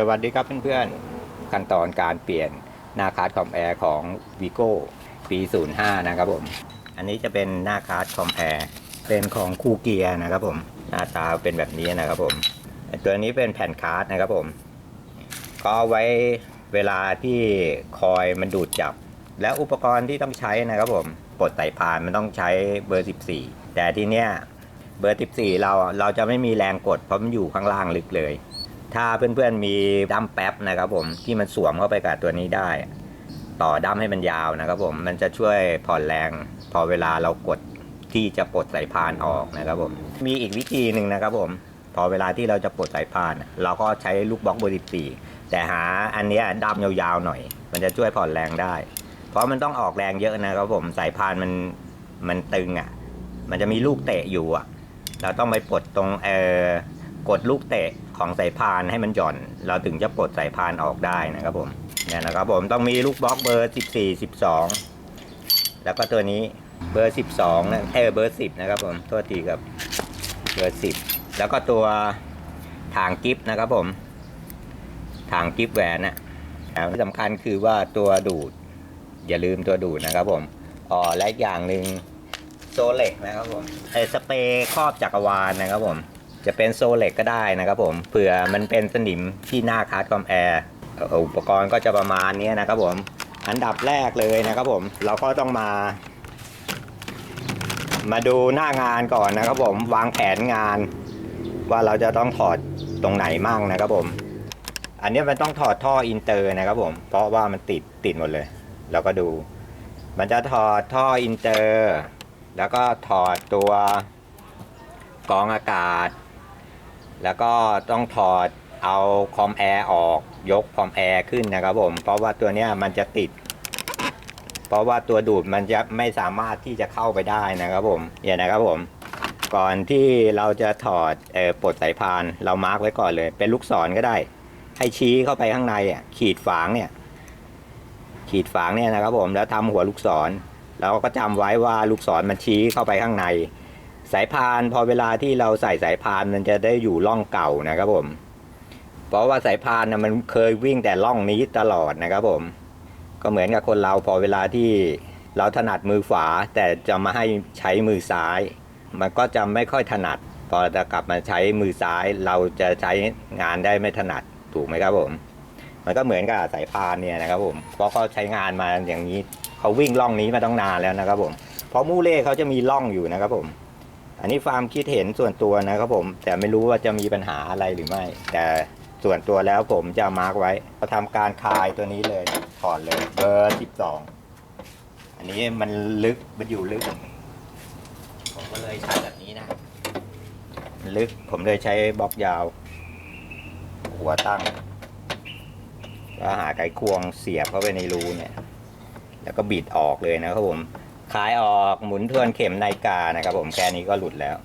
สวัสดีครับเพื่อนๆ ขั้นตอนการเปลี่ยนหน้าคาร์ดคอมแอร์ของ Vigo ปี 05 นะครับผม อันนี้จะเป็นหน้าคาร์ดคอมแอร์เป็นของคูเกียร์นะครับผม หน้าตาเป็นแบบนี้นะครับผม ตัวนี้เป็นแผ่นคาร์ดนะครับผม ก็ไว้เวลาที่คอยมันดูดจับ และอุปกรณ์ที่ต้องใช้นะครับผมปลดไต่พานมันต้องใช้เบอร์ 14 แต่ทีเนี้ยเบอร์ 14 เราเราจะไม่มีแรงกดเพราะมันอยู่ข้างล่างลึกเลย ถ้าเพื่อนๆมีดั้มแป๊บนะครับผมที่มันสวมเข้าไปกับตัวนี้ได้ ต่อดั้มให้มันยาวนะครับผมมันจะช่วยผ่อนแรง พอเวลาเรากดที่จะปลดสายพานออกนะครับผม มีอีกวิธีหนึ่งนะครับผม พอเวลาที่เราจะปลดสายพาน เราก็ใช้ลูกบล็อกเบอร์14แต่หาอันนี้ดั้มยาวๆหน่อย มันจะช่วยผ่อนแรงได้ เพราะมันต้องออกแรงเยอะนะครับผมสายพานมันมันตึงอะ มันจะมีลูกเตะอยู่อะ เราต้องไปปลดตรงเออกดลูกเตะ ของสายพานให้มันหย่อน เราถึงจะปลดสายพานออกได้นะครับผมเนี่ยนะครับผมต้องมีลูกบล็อกเบอร์ 14 12 แล้วก็ตัวนี้เบอร์ 12นะเออเบอร์ 10 นะครับผมโทษทีครับเบอร์ 10 แล้วก็ตัวทางกิฟนะครับผมทางกิฟแหวนนะที่สำคัญคือว่าตัวดูด อย่าลืมตัวดูดนะครับผมอ๋อและอีกอย่างหนึ่งโซเล็กนะครับผมไอสเปรย์ครอบจักรวาลนะครับผม จะเป็นโซเล็กก็ได้นะครับผมเผื่อมันเป็นสนิมที่หน้าคาร์ดคอมแอร์อุปกรณ์ก็จะประมาณนี้นะครับผมอันดับแรกเลยนะครับผมเราก็ต้องมา มาดูหน้างานก่อนนะครับผมวางแผนงาน ว่าเราจะต้องถอดตรงไหนมั่งนะครับผม อันนี้มันต้องถอดท่ออินเตอร์นะครับผมเพราะว่ามันติดติดหมดเลย เราก็ดู มันจะถอดท่ออินเตอร์ แล้วก็ถอดตัวกองอากาศ แล้วก็ต้องถอดเอาคอมแอร์ออกยกคอมแอร์ขึ้นนะครับผม เพราะว่าตัวเนี้ยมันจะติด เพราะว่าตัวดูดมันจะไม่สามารถที่จะเข้าไปได้นะครับผมเนี่ยนะครับผม ก่อนที่เราจะถอดเออปลดสายพานเรามาร์กไว้ก่อนเลย เป็นลูกศรก็ได้ ให้ชี้เข้าไปข้างในอะขีดฝางเนี่ย ขีดฝางเนี่ยนะครับผมแล้วทำหัวลูกศรเราก็จำไว้ว่าลูกศรมันชี้เข้าไปข้างใน สายพานพอเวลาที่เราใส่สายพานมันจะได้อยู่ร่องเก่านะครับผม เพราะว่าสายพานนะมันเคยวิ่งแต่ร่องนี้ตลอดนะครับผม ก็เหมือนกับคนเราพอเวลาที่เราถนัดมือขวาแต่จะมาให้ใช้มือซ้าย มันก็จะไม่ค่อยถนัด พอจะกลับมาใช้มือซ้าย เราจะใช้งานได้ไม่ถนัดถูกไหมครับผม มันก็เหมือนกับสายพานเนี่ยนะครับผมเพราะเขาใช้งานมาอย่างนี้เขาวิ่งล่องนี้มาต้องนานแล้วนะครับผมเพราะมูเล่เขาจะมีล่องอยู่นะครับผม อันนี้ฟาร์มคิดเห็นส่วนตัวนะครับผม แต่ไม่รู้ว่าจะมีปัญหาอะไรหรือไม่ แต่ส่วนตัวแล้วผมจะมาร์กไว้เราทำการคลายตัวนี้เลยถอดเลยเบอร์12อันนี้มันลึกมันอยู่ลึก ผมก็เลยใช้แบบนี้นะมันลึกผมเลยใช้บล็อกยาว หัวตั้งก็หาไขควงเสียบเข้าไปในรูเนี่ย แล้วก็บิดออกเลยนะครับผม คลายออกหมุนทวนเข็มนาฬิกานะครับ ผมแค่นี้ก็หลุดแล้ว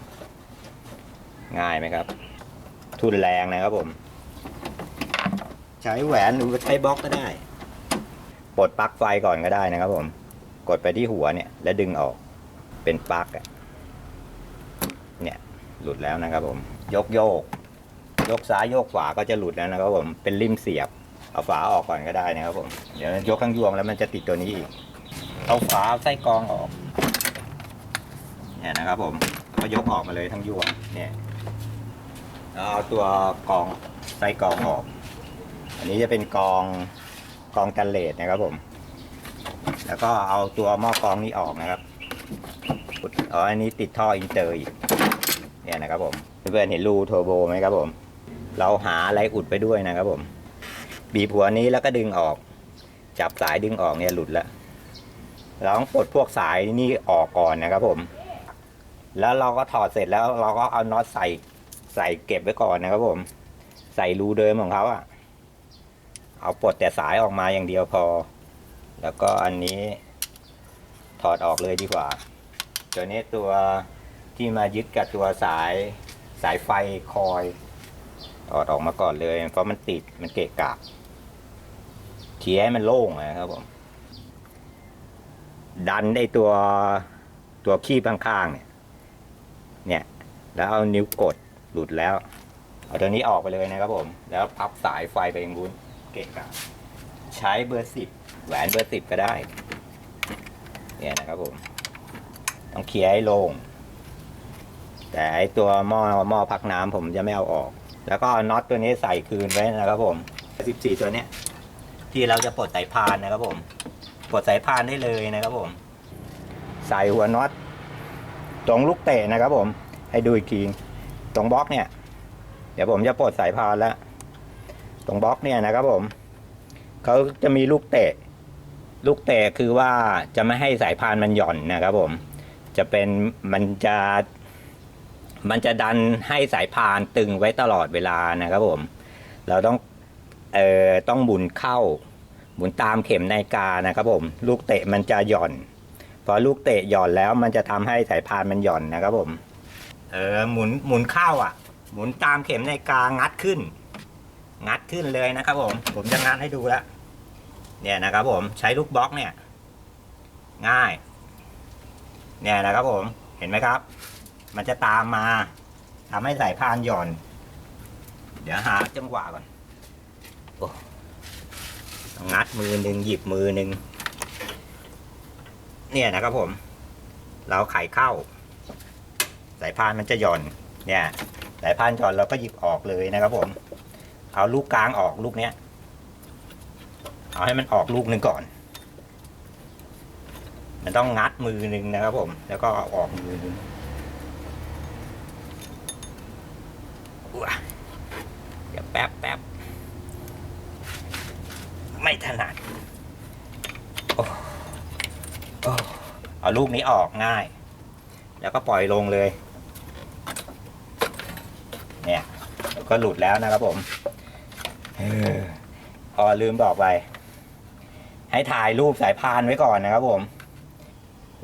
ง่ายไหมครับ ทุนแรงนะครับผม ใช้แหวนหรือว่าใช้บล็อกก็ได้ปลดปลั๊กไฟก่อนก็ได้นะครับ ผม กดไปที่หัวเนี่ย แล้วดึงออกเป็นปลั๊กอะเนี่ย หลุดแล้วนะครับ ผม ยกโยก ยกซ้ายโยกขวาก็จะหลุดแล้วนะครับ ผมเป็นริมเสียบเอาฝาออกก่อนก็ได้นะครับ ผมเดี๋ยวยกข้างยวงแล้วมันจะติดตัวนี้อีก เอาฝาไส้กรองออก เนี่ยนะครับผมก็ยกออกมาเลยทั้งยวงเนี่ยแล้วเอาตัวกรองไส้กรองออก อันนี้จะเป็นกรองกรองกันเลสนะครับผม แล้วก็เอาตัวหม้อกรองนี้ออกนะครับอ๋ออันนี้ติดท่ออินเตอร์อีกเนี่ยนะครับผมเพื่อนเห็นรูเทอร์โบไหมครับผม เราหาอะไรอุดไปด้วยนะครับผม บีบหัวนี้แล้วก็ดึงออก จับสายดึงออกเนี่ยหลุดแล้ว เราต้องปลดพวกสายนี่ออกก่อนนะครับผม แล้วเราก็ถอดเสร็จแล้วเราก็เอาน็อตใส่ใส่เก็บไว้ก่อนนะครับผม ใส่รูเดิมของเขาอะเอาปลดแต่สายออกมาอย่างเดียวพอ แล้วก็อันนี้ถอดออกเลยดีกว่าตัวนี้ตัวที่มายึดกับตัวสายสายไฟคอยถอดออกมาก่อนเลย เพราะมันติดมันเกะกะเทียให้มันโล่งนะครับผม ดันได้ตัวตัวขี้ข้างๆเนี่ย เนี่ย แล้วเอานิ้วกดหลุดแล้ว เอาตัวนี้ออกไปเลยนะครับผม แล้วพับสายไฟไปอย่างนู้นเกะกะใช้เบอร์สิบแหวนเบอร์สิบก็ได้ เนี่ยนะครับผม ต้องเคลียร์ให้โล่งแต่ไอตัวหม้อหม้อพักน้ำผมจะไม่เอาออก แล้วก็น็อตตัวนี้ใส่คืนไว้นะครับผมสิบสี่ตัวเนี้ยที่เราจะปลดสายพานนะครับผม ปลดสายพานได้เลยนะครับผม ใส่หัวน็อตตรงลูกเตะนะครับผม ให้ดูอีกทีตรงบล็อกเนี่ย เดี๋ยวผมจะปลดสายพานแล้ว ตรงบล็อกเนี่ยนะครับผมเขาจะมีลูกเตะ ลูกเตะคือว่าจะไม่ให้สายพานมันหย่อนนะครับผม จะเป็นมันจะมันจะดันให้สายพานตึงไว้ตลอดเวลานะครับผม เราต้องเอ่อต้องหมุนเข้า หมุนตามเข็มนาฬิกานะครับผม ลูกเตะมันจะหย่อน พอลูกเตะหย่อนแล้วมันจะทำให้สายพานมันหย่อนนะครับผม เออหมุนหมุนเข้าอะ หมุนตามเข็มนาฬิกางัดขึ้น งัดขึ้นเลยนะครับผม ผมจะงัดให้ดูแล้วเนี่ยนะครับผมใช้ลูกบล็อกเนี่ย ง่าย เนี่ยนะครับผมเห็นไหมครับ มันจะตามมาทำให้สายพานหย่อน เดี๋ยวหาจังหวะก่อนโอ้ งัดมือหนึ่งหยิบมือหนึ่งเนี่ยนะครับผม เราไขเข้า สายพานมันจะหย่อน เนี่ย สายพานหย่อนเราก็หยิบออกเลยนะครับผม เอาลูกกลางออกลูกเนี้ย เอาให้มันออกลูกหนึ่งก่อน มันต้องงัดมือหนึ่งนะครับผม แล้วก็เอาออกมือหนึ่งอยเดี๋ยวแป๊บแป๊บ ไม่ถนัดโอ้โอ้เอาลูกนี้ออกง่าย แล้วก็ปล่อยลงเลย เนี่ยก็หลุดแล้วนะครับผมออพอลืมบอกไป ให้ถ่ายรูปสายพานไว้ก่อนนะครับผม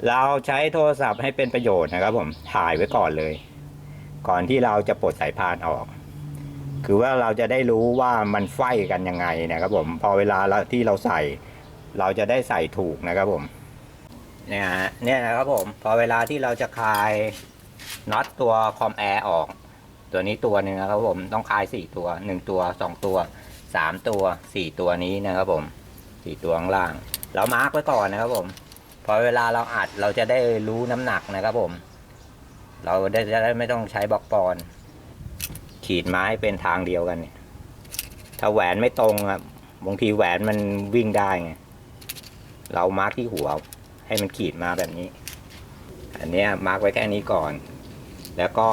เราใช้โทรศัพท์ให้เป็นประโยชน์นะครับผม ถ่ายไว้ก่อนเลย ก่อนที่เราจะปลดสายพานออก คือว่าเราจะได้รู้ว่ามันไฟกันยังไงนะครับผมพอเวลาที่เราใส่ เราจะได้ใส่ถูกนะครับผมเนี่ยฮะเนี่ยนะครับผมพอเวลาที่เราจะคลายน็อตตัวคอมแอร์ออก ตัวนี้ตัวหนึ่งนะครับผมต้องคลายสี่ตัวหนึ่งตัวสองตัวสามตัวสี่ตัวนี้นะครับผมสี่ตัวข้างล่าง เรามาร์กไว้ก่อนนะครับผมพอเวลาเราอัดเราจะได้รู้น้ำหนักนะครับผม เราได้จะได้ไม่ต้องใช้บล็อกปอน ขีดไม้เป็นทางเดียวกันเนี่ย ถ้าแหวนไม่ตรงอะบบางทีแหวนมันวิ่งได้ไงเรามาร์กที่หัว ให้มันขีดมาแบบนี้ อันนี้มาร์กไว้แค่นี้ก่อน แล้วก็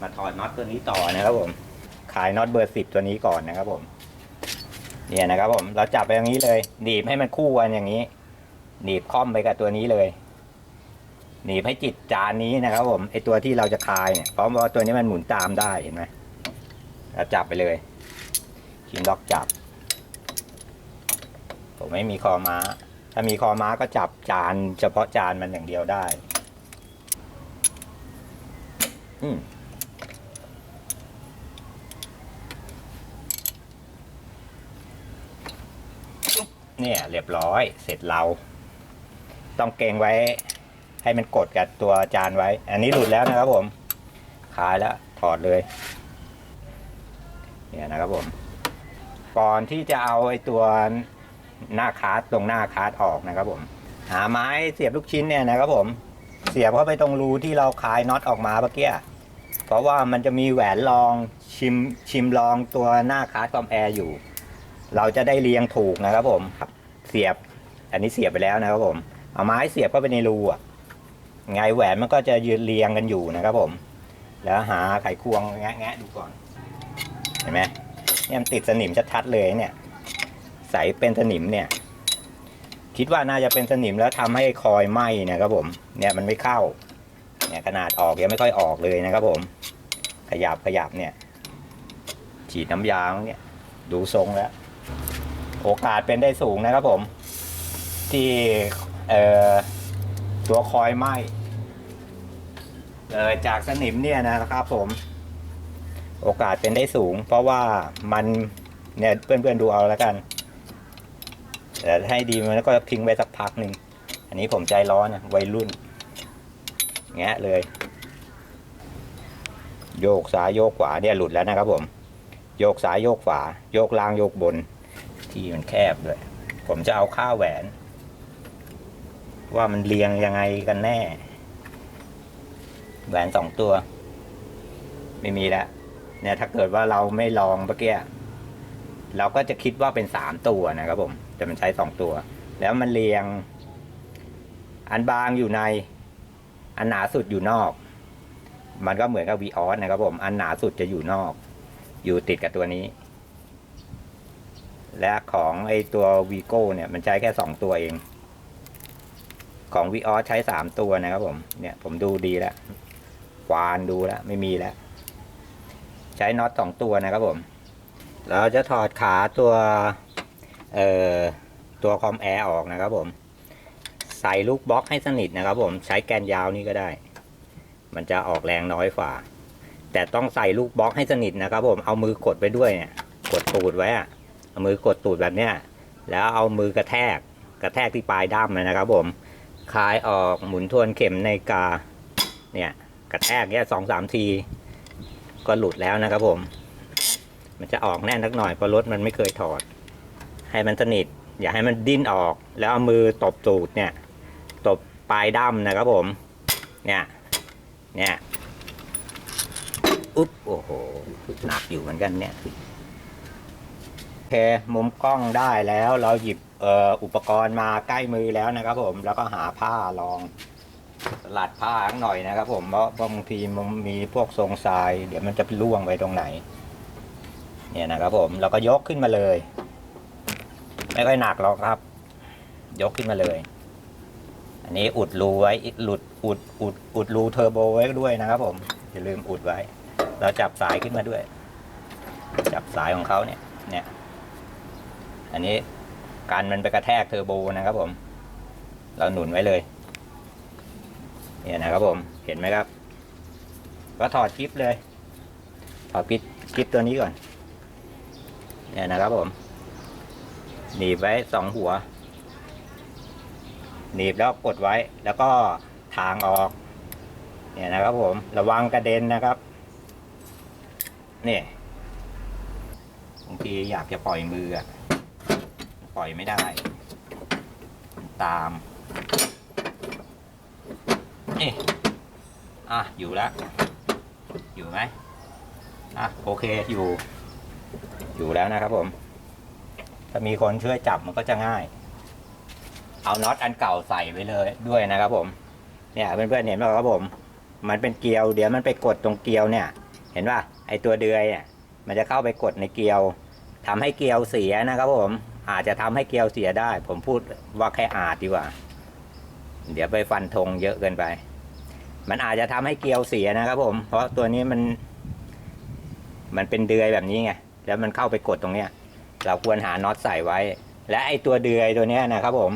มาถอดน็อตตัวนี้ต่อนะครับผมขายน็อตเบอร์สิบตัวนี้ก่อนนะครับผม เนี่ยนะครับผม เราจับไปอย่างนี้เลย หนีบให้มันคู่กันอย่างนี้ หนีบค่อมไปกับตัวนี้เลย หนีบให้จิตจานนี้นะครับ ผมไอตัวที่เราจะคลายเนี่ยเพราะว่าตัวนี้มันหมุนตามได้เห็นไหมเราจับไปเลยชินล็อกจับ ผมไม่มีคอม้า ถ้ามีคอม้าก็จับจาน เฉพาะจานมันอย่างเดียวได้ อืมเนี่ยเรียบร้อยเสร็จเรา ต้องเกงไว้ ให้มันกดกับตัวจานไว้ อันนี้หลุดแล้วนะครับผมคลายแล้วถอดเลยเนี่ยนะครับผม ก่อนที่จะเอาไอ้ตัวหน้าคาร์ดตรงหน้าคาร์ดออกนะครับผม หาไม้เสียบลูกชิ้นเนี่ยนะครับผม เสียบเข้าไปตรงรูที่เราคลายน็อตออกมาเมื่อกี้เพราะว่ามันจะมีแหวนรองชิมชิมรองตัวหน้าคาร์ดคอมแอร์อยู่ เราจะได้เรียงถูกนะครับผมเสียบ อันนี้เสียบไปแล้วนะครับผม เอาไม้เสียบเข้าไปในรูอะ ไงแหวนมันก็จะยืนเรียงกันอยู่นะครับผม แล้วหาไขควงแงะดูก่อน เห็นไหมเนี่ยมันติดสนิมชัดๆเลยเนี่ย ใสเป็นสนิมเนี่ย คิดว่าน่าจะเป็นสนิมแล้วทำให้คอยไหมนะครับผม เนี่ยมันไม่เข้า เนี่ยขนาดออกยังไม่ค่อยออกเลยนะครับผม ขยับขยับเนี่ย ฉีดน้ำยาเนี่ย ดูทรงแล้ว โอกาสเป็นได้สูงนะครับผม ที่เอ่อ ตัวคอยไหมเอ่อจากสนิมเนี่ยนะครับผม โอกาสเป็นได้สูง เพราะว่ามันเนี่ยเพื่อนๆดูเอาแล้วกัน แต่ให้ดีมันก็ทิ้งไว้สักพักหนึ่ง อันนี้ผมใจร้อนนะวัยรุ่น แงะเลย โยกซ้ายโยกขวาเนี่ยหลุดแล้วนะครับผม โยกซ้ายโยกขวา โยกล่างโยกบน ที่มันแคบด้วย ผมจะเอาค่าแหวน ว่ามันเรียงยังไงกันแน่ แหวนสองตัว ไม่มีแล้วเนี่ยถ้าเกิดว่าเราไม่ลองเมื่อกี้เราก็จะคิดว่าเป็นสามตัวนะครับผม แต่มันใช้สองตัว แล้วมันเรียง อันบางอยู่ใน อันหนาสุดอยู่นอก มันก็เหมือนกับวีออสนะครับผม อันหนาสุดจะอยู่นอก อยู่ติดกับตัวนี้ และของไอตัววีโก้เนี่ย มันใช้แค่สองตัวเอง ของวีออสใช้สามตัวนะครับผม เนี่ยผมดูดีแล้วควานดูแล้วไม่มีแล้ว ใช้น็อตสองตัวนะครับผม เราจะถอดขาตัวเอ่อตัวคอมแอร์ออกนะครับผม ใส่ลูกบล็อกให้สนิทนะครับผมใช้แกนยาวนี่ก็ได้ มันจะออกแรงน้อยฝ่า แต่ต้องใส่ลูกบล็อกให้สนิทนะครับผมเอามือกดไปด้วยเนี่ย กดตูดไว้อะเอามือกดตูดแบบเนี้ยแล้วเอามือกระแทกกระแทกที่ปลายด้ามเลยนะครับผม คลายออกหมุนทวนเข็มในกา เนี่ย กระแทกเนี่ยสองสามที ก็หลุดแล้วนะครับผม มันจะออกแน่นสักหน่อยเพราะรถมันไม่เคยถอด ให้มันสนิท อย่าให้มันดิ้นออก แล้วเอามือตบตูดเนี่ย ตบปลายด้ามนะครับผม เนี่ย เนี่ยอุ๊บโอ้โหหนักอยู่เหมือนกันเนี่ยโอเคมุมกล้องได้แล้วเราหยิบ อุปกรณ์มาใกล้มือแล้วนะครับ ผมแล้วก็หาผ้ารองสลัดผ้าข้งหน่อยนะครับ ผมเพราะบางทีมันมีพวกทรงทราย เดี๋ยวมันจะล่วงไปตรงไหน เนี่ยนะครับผมเราก็ยกขึ้นมาเลย ไม่ค่อยหนักหรอกครับ ยกขึ้นมาเลย อันนี้อุดรูไว้หลุดอุดอุดอุดรูเทอร์โบไว้ด้วยนะครับ ผมอย่าลืมอุดไว้ เราจับสายขึ้นมาด้วย จับสายของเขาเนี่ย เนี่ย อันนี้ การมันไปกระแทกเทอร์โบนะครับผม เราหนุนไว้เลย เนี่ยนะครับผม เห็นไหมครับ ก็ถอดคลิปเลย ถอดคลิปคลิปตัวนี้ก่อน เนี่ยนะครับผม หนีบไว้สองหัว หนีบแล้วกดไว้ แล้วก็ทางออก เนี่ยนะครับผม ระวังกระเด็นนะครับเนี่ยบางทีอยากจะปล่อยมืออะ อยไม่ได้ ตามนี่อะ อยู่แล้ว อยู่ไหมอะ โอเคอยู่ อยู่แล้วนะครับผม ถ้ามีคนช่วยจับมันก็จะง่าย เอาน็อตอันเก่าใส่ไปเลยด้วยนะครับผม เนี่ยเพื่อนๆเห็นไหมครับผม มันเป็นเกลียว เดี๋ยวมันไปกดตรงเกลียวเนี่ย เห็นป่ะไอตัวเดือยเนี่ยมันจะเข้าไปกดในเกลียวทำให้เกลียวเสียนะครับผม อาจจะทำให้เกลียวเสียได้ ผมพูดว่าแค่อาจดีกว่า เดี๋ยวไปฟันธงเยอะเกินไป มันอาจจะทำให้เกลียวเสียนะครับ ผม เพราะตัวนี้มัน มันเป็นเดือยแบบนี้ไงแล้วมันเข้าไปกดตรงเนี้ย เราควรหาน็อตใส่ไว้ และไอตัวเดือยตัวเนี้ยนะครับ ผม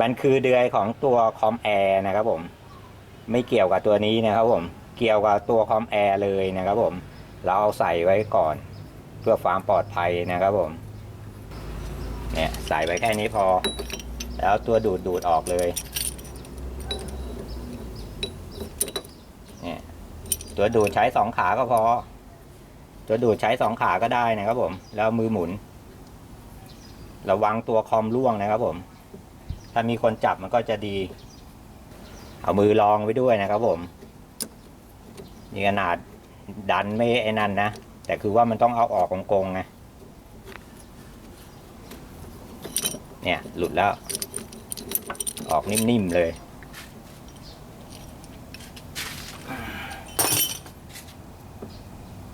มันคือเดือยของตัวคอมแอร์นะครับ ผม ไม่เกี่ยวกับตัวนี้นะครับ ผม เกี่ยวกับตัวคอมแอร์เลยนะครับ ผม เราเอาใส่ไว้ก่อน เพื่อความปลอดภัยนะครับ ผม เนี่ยใส่ไว้แค่นี้พอ แล้วตัวดูดดูดออกเลยเนี่ยตัวดูดใช้สองขาก็พอ ตัวดูดใช้สองขาก็ได้นะครับผม แล้วมือหมุน ระวังตัวคอมร่วงนะครับผม ถ้ามีคนจับมันก็จะดี เอามือรองไว้ด้วยนะครับผมนี่ขนาดดันไม่ไอ้นั่นนะ แต่คือว่ามันต้องเอาออกกงๆไง เนี่ย หลุดแล้ว ออกนิ่ม ๆ เลย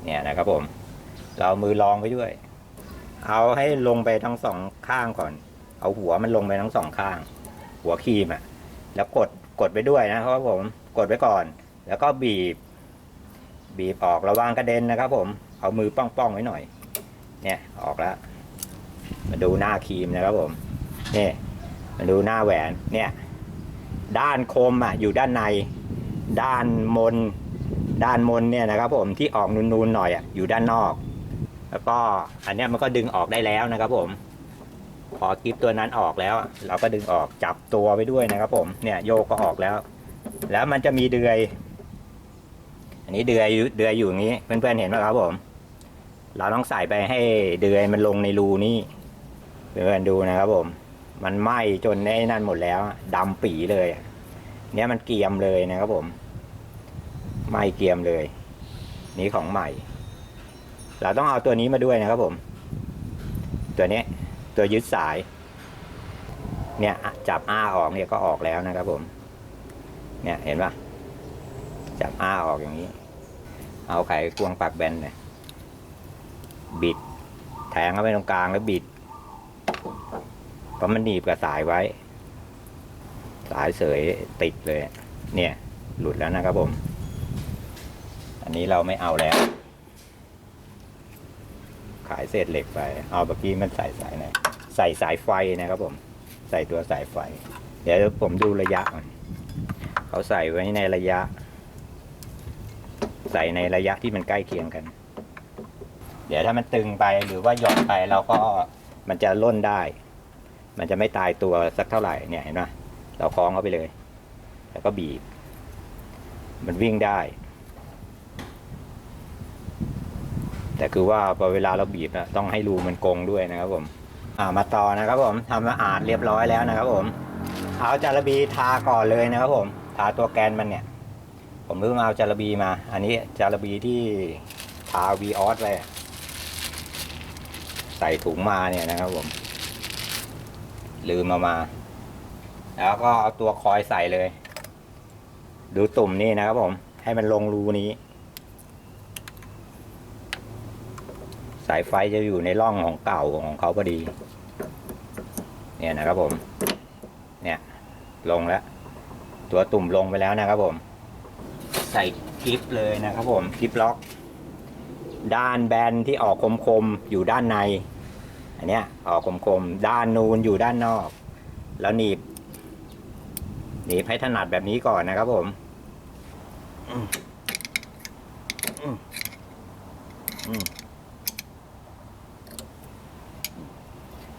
เนี่ยนะครับผม เราเอามือรองไว้ด้วย เอาให้ลงไปทั้งสองข้างก่อน เอาหัวมันลงไปทั้งสองข้าง หัวครีมอะ แล้วกดกดไปด้วยนะครับผม กดไว้ก่อน แล้วก็บีบ บีบออกระวังกระเด็นนะครับผม เอามือป้องๆไว้หน่อย เนี่ยออกแล้วมาดูหน้าครีมนะครับผม นี่มาดูหน้าแหวนเนี่ยด้านคมอะอยู่ด้านใน ด้านมน ด้านมนเนี่ยนะครับผมที่ออกนูนๆหน่อยอะอยู่ด้านนอก แล้วก็อันเนี้ยมันก็ดึงออกได้แล้วนะครับผมพอกิฟตัวนั้นออกแล้ว เราก็ดึงออกจับตัวไปด้วยนะครับผมเนี่ยโยกก็ออกแล้ว แล้วมันจะมีเดือย อันนี้เดือยเดือยอยู่อย่างนี้เพื่อนๆเห็นไหมครับผม เราต้องใส่ไปให้เดือยมันลงในรูนี่เพื่อนๆดูนะครับผม มันไหม้จนไอ้นั่นหมดแล้วดำปีเลยเนี่ยมันเกียมเลยนะครับผมไหม้เกียมเลย นี่ของใหม่ เราต้องเอาตัวนี้มาด้วยนะครับผม ตัวนี้ตัวยึดสาย เนี่ยจับอ้าออกเนี่ยก็ออกแล้วนะครับผม เนี่ยเห็นปะจับอ้าออกอย่างนี้ เอาไขควงปากแบนเนี่ยบิดแทงเข้าไปตรงกลางแล้วบิด เพราะมันหนีบกับสายไว้ สายเสยติดเลย เนี่ย หลุดแล้วนะครับผม อันนี้เราไม่เอาแล้ว ขายเศษเหล็กไป เอาเมื่อกี้มันใส่สายไหนใส่สายไฟนะครับผม ใส่ตัวสายไฟ เดี๋ยวผมดูระยะก่อนเขาใส่ไว้ในระยะ ใส่ในระยะที่มันใกล้เคียงกัน เดี๋ยวถ้ามันตึงไปหรือว่าหย่อนไปเราก็มันจะล่นได้ มันจะไม่ตายตัวสักเท่าไหร่เนี่ยเห็นไหมเราคล้องเข้าไปเลย แล้วก็บีบ มันวิ่งได้ แต่คือว่าพอเวลาเราบีบอะต้องให้รูมันกงด้วยนะครับผมอ่ามาต่อนะครับผมทำสะอาดเรียบร้อยแล้วนะครับ ผม เอาจารบีทาก่อนเลยนะครับผม ทาตัวแกนมันเนี่ย ผมเพิ่งเอาจารบีมา อันนี้จารบีที่ทาวีออสไปใส่ถุงมาเนี่ยนะครับผม ลืมเอามา แล้วก็เอาตัวคอยใส่เลย ดูตุ่มนี่นะครับผม ให้มันลงรูนี้ สายไฟจะอยู่ในร่องของเก่าของเขาพอดี เนี่ยนะครับผม เนี่ยลงแล้ว ตัวตุ่มลงไปแล้วนะครับผม ใส่กิฟเลยนะครับผมกิฟล็อก ด้านแบนที่ออกคมๆอยู่ด้านใน อันเนี้ยออกคมๆด้านนูนอยู่ด้านนอก แล้วหนีบหนีบให้ถนัดแบบนี้ก่อนนะครับผม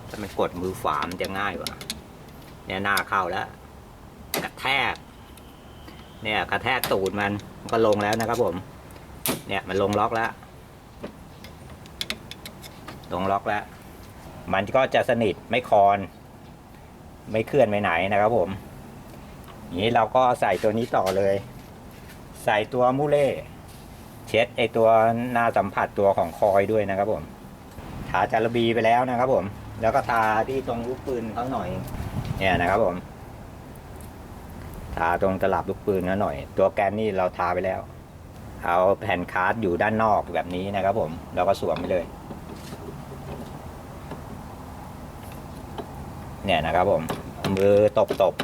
ถ้ามันกดมือฝามนจะง่ายกว่าเนี่ยหน้าเข้าแล้วกระแทก เนี่ยกระแทกตูดมันมันก็ลงแล้วนะครับผม เนี่ยมันลงล็อกแล้ว ลงล็อกแล้ว มันก็จะสนิทไม่คลอน ไม่เคลื่อนไปไหนนะครับผมนี้เราก็ใส่ตัวนี้ต่อเลย ใส่ตัวมูเล่เช็ดไอตัวหน้าสัมผัสตัวของคอยด้วยนะครับผมทาจารบีไปแล้วนะครับผม แล้วก็ทาที่ตรงลูกปืนเขาหน่อย เนี่ยนะครับผมทาตรงตลับลูกปืนเขาหน่อย ตัวแกนนี่เราทาไปแล้ว เอาแผ่นคาร์ดอยู่ด้านนอกแบบนี้นะครับผมแล้วก็สวมไปเลย เนี่ยนะครับผม มือตบตบๆ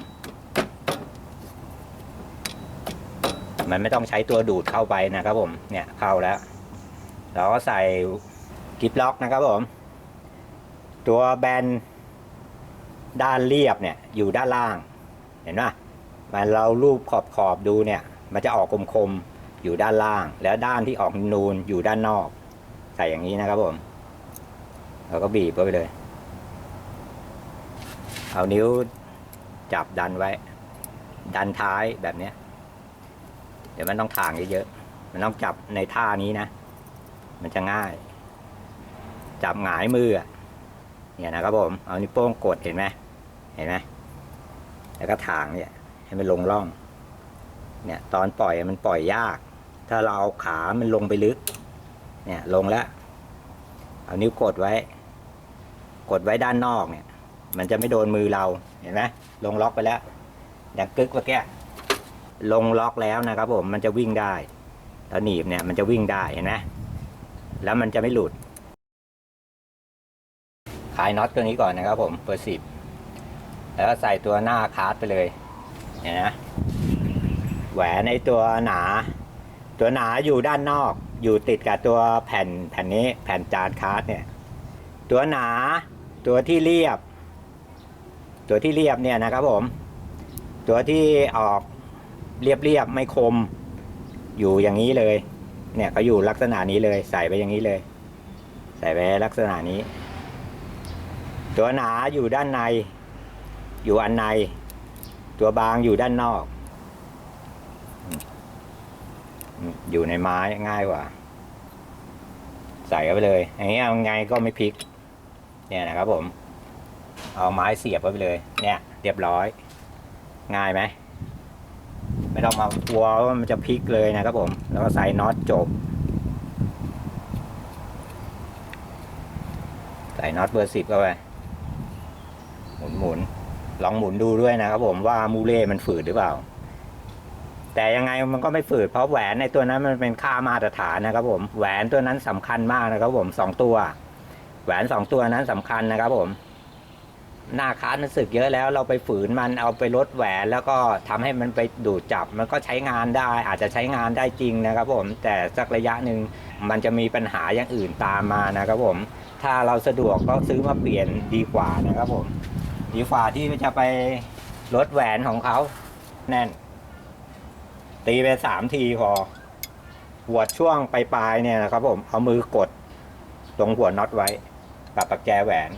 มันไม่ต้องใช้ตัวดูดเข้าไปนะครับผม เนี่ยเข้าแล้วเราก็ใส่กิฟล็อกนะครับผม ตัวแบนด้านเรียบเนี่ยอยู่ด้านล่าง เห็นไหมมันเรารูปขอบขอบดูเนี่ย มันจะออกคมๆอยู่ด้านล่าง แล้วด้านที่ออกนูนอยู่ด้านนอก ใส่อย่างนี้นะครับผม เราก็บีบเข้าไปเลย เอานิ้วจับดันไว้ ดันท้ายแบบเนี้ย เดี๋ยวมันต้องถ่างเยอะๆมันต้องจับในท่านี้นะ มันจะง่าย จับหงายมืออะเนี่ยนะครับผม เอานิ้วโป้งกดเห็นไหมเห็นไหมแล้วก็ถ่างเนี่ย ให้มันลงร่อง เนี่ย ตอนปล่อยมันปล่อยยาก ถ้าเราเอาขามันลงไปลึก เนี่ยลงแล้ว เอานิ้วกดไว้ กดไว้ด้านนอกเนี่ย มันจะไม่โดนมือเราเห็นไหมลงล็อกไปแล้วอย่างกึกเมื่อกี้ลงล็อกแล้วนะครับ ผมมันจะวิ่งได้แล้วหนีบเนี่ยมันจะวิ่งได้เห็นไหมแล้วมันจะไม่หลุดคลายน็อตตัวนี้ก่อนนะครับ ผมเบอร์สิบแล้วใส่ตัวหน้าคาร์ดไปเลยเนี่ยนะแหวนในตัวหนา ตัวหนาอยู่ด้านนอก อยู่ติดกับตัวแผ่นแผ่นนี้แผ่นจานคาร์ดเนี่ย ตัวหนาตัวที่เรียบ ตัวที่เรียบเนี่ยนะครับผม ตัวที่ออกเรียบเรียบๆไม่คม อยู่อย่างนี้เลย เนี่ยเขาอยู่ลักษณะนี้เลย ใส่ไปอย่างนี้เลย ใส่ไปลักษณะนี้ ตัวหนาอยู่ด้านใน อยู่อันใน ตัวบางอยู่ด้านนอก อยู่ในไม้ง่ายกว่า ใส่เข้าไปเลยอย่างนี้ยังไงก็ไม่พลิก เนี่ยนะครับผม เอาไม้เสียบเข้าไปเลย เนี่ยเรียบร้อย ง่ายไหมไม่ต้องมากลัวว่ามันจะพลิกเลยนะครับผม แล้วก็ใส่น็อตจบ ใส่น็อตเบอร์สิบเข้าไป หมุนหมุนลองหมุนดูด้วยนะครับผมว่ามูเล่มันฝืดหรือเปล่า แต่ยังไงมันก็ไม่ฝืดเพราะแหวนในตัวนั้นมันเป็นค่ามาตรฐานนะครับผมแหวนตัวนั้นสำคัญมากนะครับผมสองตัว แหวนสองตัวนั้นสำคัญนะครับผม หน้าค้านมันสึกเยอะแล้วเราไปฝืนมันเอาไปลดแหวนแล้วก็ทำให้มันไปดูดจับ มันก็ใช้งานได้ อาจจะใช้งานได้จริงนะครับผม แต่สักระยะหนึ่งมันจะมีปัญหาอย่างอื่นตามมานะครับผม ถ้าเราสะดวกก็ซื้อมาเปลี่ยนดีกว่านะครับผม ดีกว่าที่จะไปลดแหวนของเขาแน่น ตีไปสามทีพอหัวดช่วงปลายๆเนี่ยนะครับผมเอามือกดตรงหัวน็อตไว้กับปักแจแหวน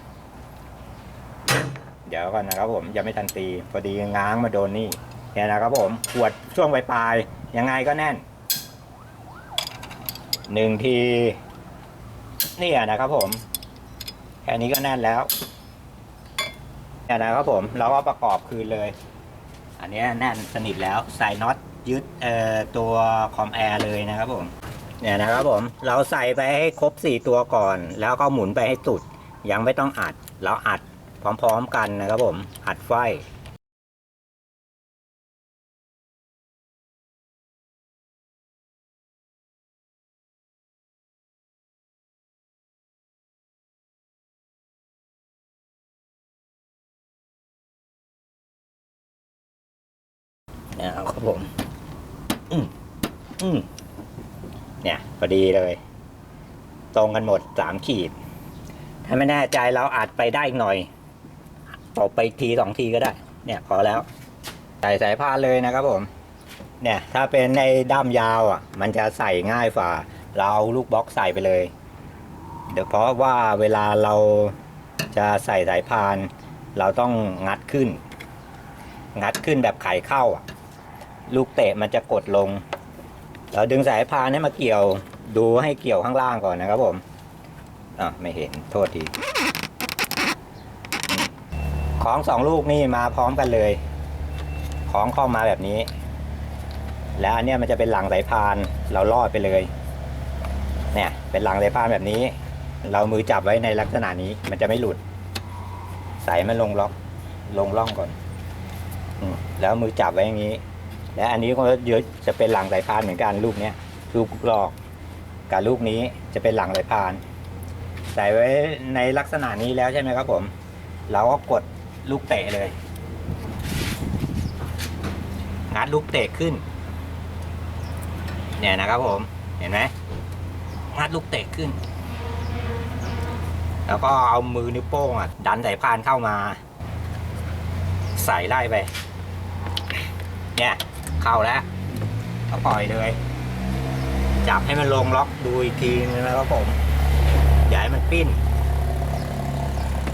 เดี๋ยวก่อนนะครับผมยังไม่ทันตีพอดีง้างมาโดนนี่เนี่ยนะครับผมหัวดช่วงปลายๆยังไงก็แน่นหนึ่งทีนี่นะครับผมแค่นี้ก็แน่นแล้วเนี่ยนะครับผมเราก็ประกอบคืนเลย อันนี้แน่นสนิทแล้วใส่น็อตยึดตัวคอมแอร์เลยนะครับผมเนี่ยนะครับผมเราใส่ไปให้ครบ 4 ตัวก่อน แล้วก็หมุนไปให้สุด ยังไม่ต้องอัด เราอัด พร้อมๆกันนะครับผมอัดไฟนี่ครับผม อืมอืมเนี่ยพอดีเลย ตรงกันหมดสามขีด ถ้าไม่แน่ใจเราอัดไปได้อีกหน่อย ตบไปทีสองทีก็ได้ เนี่ยพอแล้ว ใส่สายพานเลยนะครับผม เนี่ยถ้าเป็นในด้ามยาวอะ มันจะใส่ง่ายฝ่า เราเอาลูกบล็อกใส่ไปเลย เดี๋ยวเพราะว่าเวลาเราจะใส่สายพาน เราต้องงัดขึ้น งัดขึ้นแบบไขเข้าอะ ลูกเตะมันจะกดลง เราดึงสายพานให้มาเกี่ยว ดูให้เกี่ยวข้างล่างก่อนนะครับผมอะไม่เห็นโทษที ของสองลูกนี่มาพร้อมกันเลย ของเข้ามาแบบนี้ แล้วอันเนี้ยมันจะเป็นหลังสายพานเราลอดไปเลย เนี่ย เป็นหลังสายพานแบบนี้ เรามือจับไว้ในลักษณะนี้ มันจะไม่หลุดใส่มันลงล็อก ลงร่องก่อนอแล้วมือจับไว้อย่างนี้ และอันนี้ก็เยอะจะเป็นหลังสายพานเหมือนกันลูกเนี้ยลูกลอกกับลูกนี้จะเป็นหลังสายพาน ใส่ไว้ในลักษณะนี้แล้วใช่ไหมครับผม เราก็กด ลูกเตะเลย งัดลูกเตะขึ้น เนี่ยนะครับผม เห็นไหมงัดลูกเตะขึ้น แล้วก็เอามือนิ้วโป้งอะ ดันสายพานเข้ามา ใส่ไล่ไป เนี่ย เข้าแล้ว ก็ปล่อยเลย จับให้มันลงล็อกดูอีกทีนึงนะครับผมอย่าให้มันปิ้น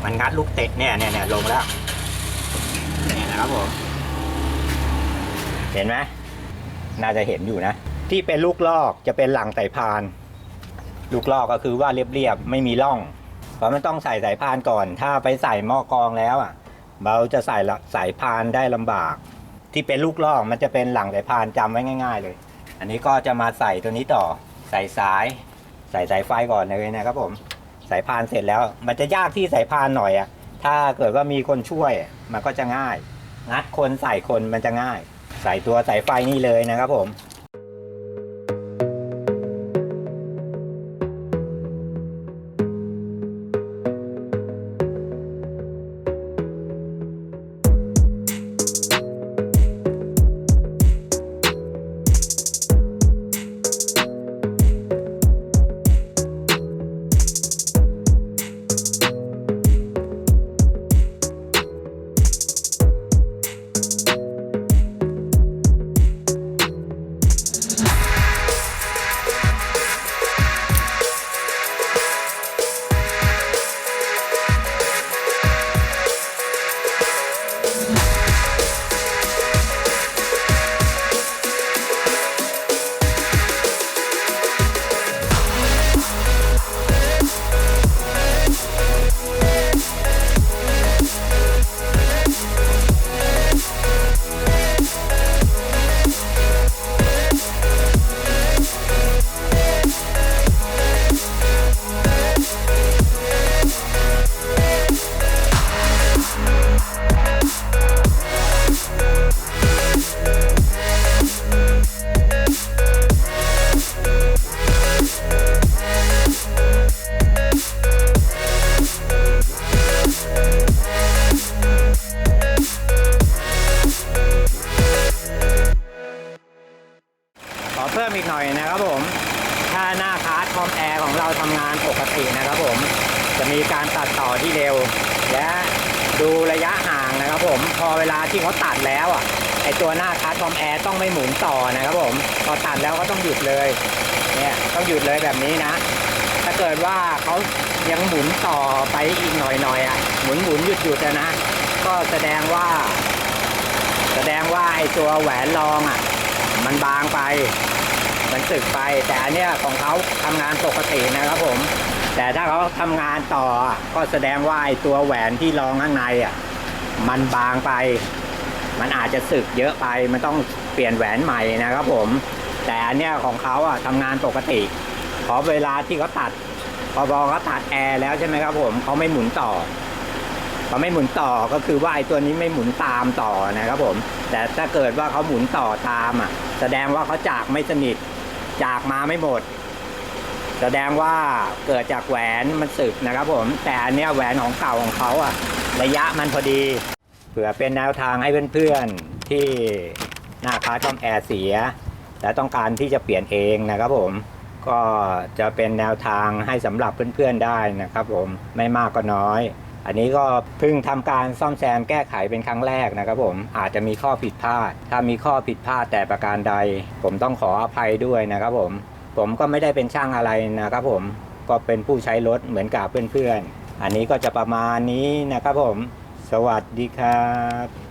มันงัดลูกเตะเนี่ยเนี่ยเนี่ยลงแล้ว นี่นะครับผม เห็นไหมน่าจะเห็นอยู่นะ ที่เป็นลูกลอกจะเป็นหลังสายพาน ลูกลอกก็คือว่าเรียบๆไม่มีร่อง เพราะมันต้องใส่สายพานก่อน ถ้าไปใส่หม้อกรองแล้วอะเราจะใส่สายพานได้ลำบาก ที่เป็นลูกลอกมันจะเป็นหลังสายพานจำไว้ง่าย ๆ เลย อันนี้ก็จะมาใส่ตัวนี้ต่อใส่สายใส่สายไฟก่อนเลยนะครับผม สายพานเสร็จแล้ว มันจะยากที่สายพานหน่อยอะ ถ้าเกิดว่ามีคนช่วยมันก็จะง่าย งัดคนใส่คนมันจะง่าย ใส่ตัวสายไฟนี่เลยนะครับผม ตัดต่อที่เร็ว และดูระยะห่างนะครับผมพอเวลาที่เขาตัดแล้วอะไอตัวหน้าคาร์ดคอมแอร์ต้องไม่หมุนต่อนะครับผมพอตัดแล้วก็ต้องหยุดเลยเนี่ยต้องหยุดเลยแบบนี้นะ ถ้าเกิดว่าเขายังหมุนต่อไปอีกหน่อยๆอะหมุนหมุนหยุดหยุดนะ ก็แสดงว่า แสดงว่าไอตัวแหวนรองอะ มันบางไป มันสึกไปแต่อันเนี้ยของเขาทำงานปกตินะครับผม แต่ถ้าเขาทำงานต่อก็แสดงว่าไอตัวแหวนที่รองข้างในอะมันบางไป มันอาจจะสึกเยอะไป มันต้องเปลี่ยนแหวนใหม่นะครับผม แต่อันเนี้ยของเขาอะทำงานปกติพอเวลาที่เขาตัดพอพอเขาตัดแอร์แล้วใช่ไหมครับผมเขาไม่หมุนต่อพอไม่หมุนต่อก็คือว่าไอ้ตัวนี้ไม่หมุนตามต่อนะครับผม แต่ถ้าเกิดว่าเขาหมุนต่อตามอะ แสดงว่าเขาจากไม่สนิทจากมาไม่หมด แสดงว่าเกิดจากแหวนมันสึกนะครับผม แต่อันเนี้ยแหวนของเก่าของเขาอะระยะมันพอดี เผื่อเป็นแนวทางให้เพื่อนๆที่หน้าคาร์ดคอมแอร์เสีย และต้องการที่จะเปลี่ยนเองนะครับผมก็จะเป็นแนวทางให้สำหรับเพื่อนๆได้นะครับผมไม่มากก็น้อย อันนี้ก็เพิ่งทำการซ่อมแซมแก้ไขเป็นครั้งแรกนะครับผมอาจจะมีข้อผิดพลาด ถ้ามีข้อผิดพลาดแต่ประการใด ผมต้องขออภัยด้วยนะครับผม ผมก็ไม่ได้เป็นช่างอะไรนะครับผมก็เป็นผู้ใช้รถเหมือนกับเพื่อนๆ อันนี้ก็จะประมาณนี้นะครับผม สวัสดีครับ